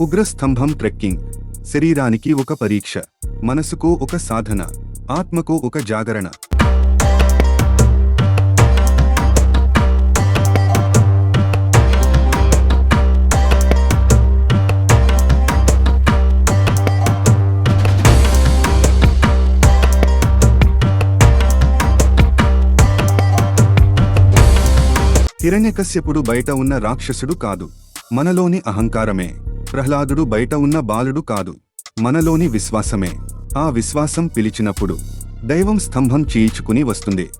Ugrasthambham trekking. శరీరానికి ఒక పరీక్ష. మనసుకు ఒక సాధన. ఆత్మకు ఒక జాగరణ. హిరణ్యకశ్యపుడు బయట ఉన్న రాక్షసుడు కాదు. మనలోని అహంకారమే. ప్రహ్లాదుడు బయట ఉన్న బాలుడు కాదు. మనలోని విశ్వాసమే. ఆ విశ్వాసం పిలిచినప్పుడు దైవం స్తంభం చీల్చుకుని వస్తుంది.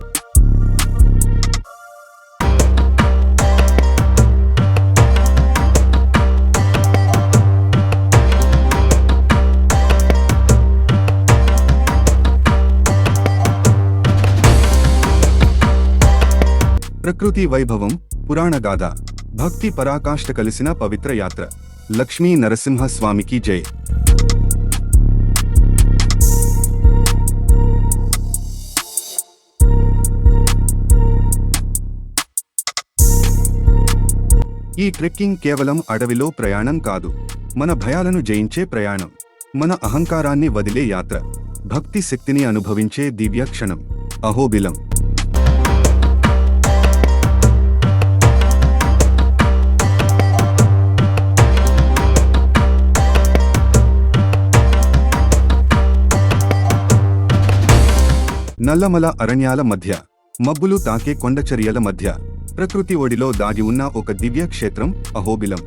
ప్రకృతి వైభవం పురాణగాథ భక్తి పరాకాష్ట కలిసిన పవిత్ర యాత్ర. లక్ష్మీ నరసింహస్వామికి జై. ఈ ట్రెక్కింగ్ కేవలం అడవిలో ప్రయాణం కాదు మన భయాలను జయించే ప్రయాణం మన అహంకారాన్ని వదిలే యాత్ర భక్తి శక్తిని అనుభవించే దివ్య క్షణం అహోబిలం. నల్లమల అరణ్యాల మధ్య మబ్బులు తాకే కొండచర్యల మధ్య ప్రకృతి ఒడిలో దాగి ఉన్న ఒక దివ్య క్షేత్రం అహోబిలం.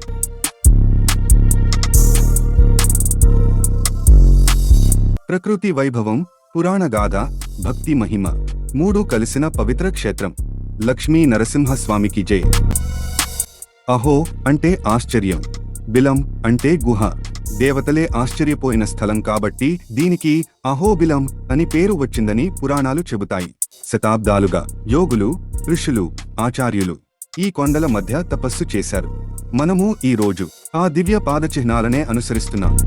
ప్రకృతి వైభవం పురాణగాథ భక్తి మహిమ మూడు కలిసిన పవిత్ర క్షేత్రం. లక్ష్మీ నరసింహస్వామికి జై. అహో అంటే ఆశ్చర్యం. బిలం అంటే గుహ. దేవతలే ఆశ్చర్యపోయిన స్థలం కాబట్టి దీనికి అహోబిలం అని పేరు వచ్చిందని పురాణాలు చెబుతాయి. శతాబ్దాలుగా యోగులు ఋషులు ఆచార్యులు ఈ కొండల మధ్య తపస్సు చేశారు. మనము ఈ రోజు ఆ దివ్య పాదచిహ్నాలనే అనుసరిస్తున్నాం.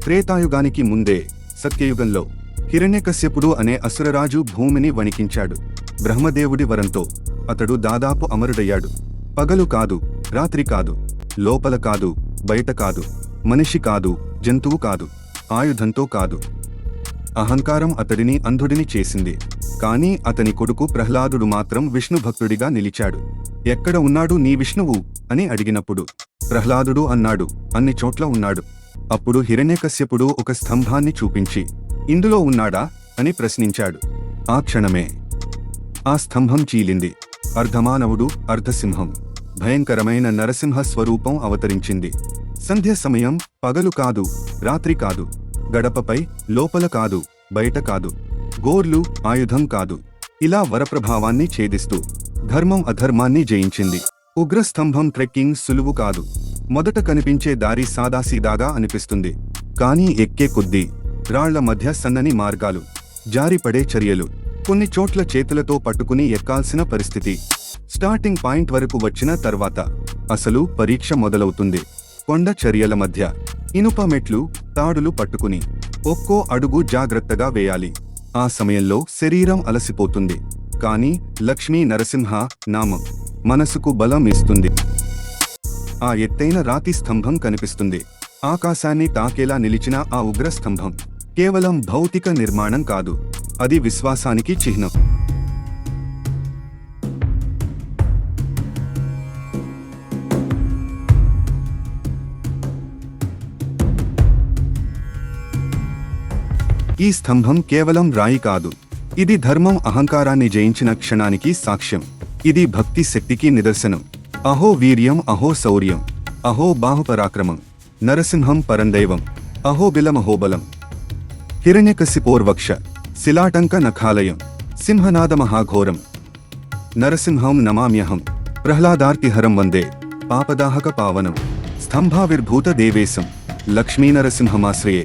త్రేతాయుగానికి ముందే సత్యయుగంలో హిరణ్యకశ్యపుడు అనే అసురరాజు భూమిని వణికించాడు. బ్రహ్మదేవుడి వరంతో అతడు దాదాపు అమరుడయ్యాడు. పగలు కాదు రాత్రి కాదు లోపల కాదు బయట కాదు మనిషి కాదు జంతువు కాదు ఆయుధంతో కాదు. అహంకారం అతడిని అంధుడిని చేసింది. కాని అతని కొడుకు ప్రహ్లాదుడు మాత్రం విష్ణు భక్తుడిగా నిలిచాడు. ఎక్కడ ఉన్నాడు నీ విష్ణువు? అని అడిగినప్పుడు ప్రహ్లాదుడు అన్నాడు అన్ని చోట్ల ఉన్నాడు. అప్పుడు హిరణ్యకశ్యపుడు ఒక స్తంభాన్ని చూపించి ఇందులో ఉన్నాడా? అని ప్రశ్నించాడు. ఆ క్షణమే ఆ స్తంభం చీలింది. అర్ధమానవుడు అర్ధసింహం. భయంకరమైన నరసింహ స్వరూపం అవతరించింది. సంధ్య సమయం పగలు కాదు రాత్రి కాదు. గడపపై లోపల కాదు బయట కాదు. గోర్లు ఆయుధం కాదు. ఇలా వరప్రభావాన్ని ఛేదిస్తూ ధర్మం అధర్మాన్ని జయించింది. ఉగ్రస్తంభం ట్రెక్కింగ్ సులువు కాదు. మొదట కనిపించే దారి సాదాసీదాగా అనిపిస్తుంది. కానీ ఎక్కే కొద్దీ రాళ్ళ మధ్య సన్నని మార్గాలు జారిపడే చర్యలు కొన్ని చోట్ల చేతులతో పట్టుకుని ఎక్కాల్సిన పరిస్థితి. స్టార్టింగ్ పాయింట్ వరకు వచ్చిన తర్వాత అసలు పరీక్ష మొదలవుతుంది. కొండ చర్యల మధ్య ఇనుప మెట్లు తాడులు పట్టుకుని ఒక్కో అడుగు జాగ్రత్తగా వేయాలి. ఆ సమయంలో శరీరం అలసిపోతుంది. కానీ లక్ష్మీ నరసింహ నామం మనసుకు బలం ఇస్తుంది. ఆ ఎత్తైన రాతి స్తంభం కనిపిస్తుంది. ఆకాశాన్ని తాకేలా నిలిచిన ఆ ఉగ్ర స్తంభం కేవలం భౌతిక నిర్మాణం కాదు. అది విశ్వాసానికి చిహ్నం. ఈ స్తంభం కేవలం రాయి కాదు. ఇది ధర్మం అహంకారాన్ని జయించిన క్షణానికి సాక్ష్యం. ఇది భక్తి శక్తికి నిదర్శనం. అహో వీర్యం అహో శౌర్యం. అహో బాహుపరాక్రమం. నరసింహం పరందైవం. అహో బిలమహోబలం. హిరణ్యకశిపోర్వక్ష. శిలాటంక నఖాలయం. సింహనాద మహాఘోరం. నరసింహం నమామ్యహం. ప్రహ్లాదార్తిహరం వందే. పాపదాహక పావనం. స్తంభావిర్భూత దేవేశం. లక్ష్మీనరసింహమాశ్రయే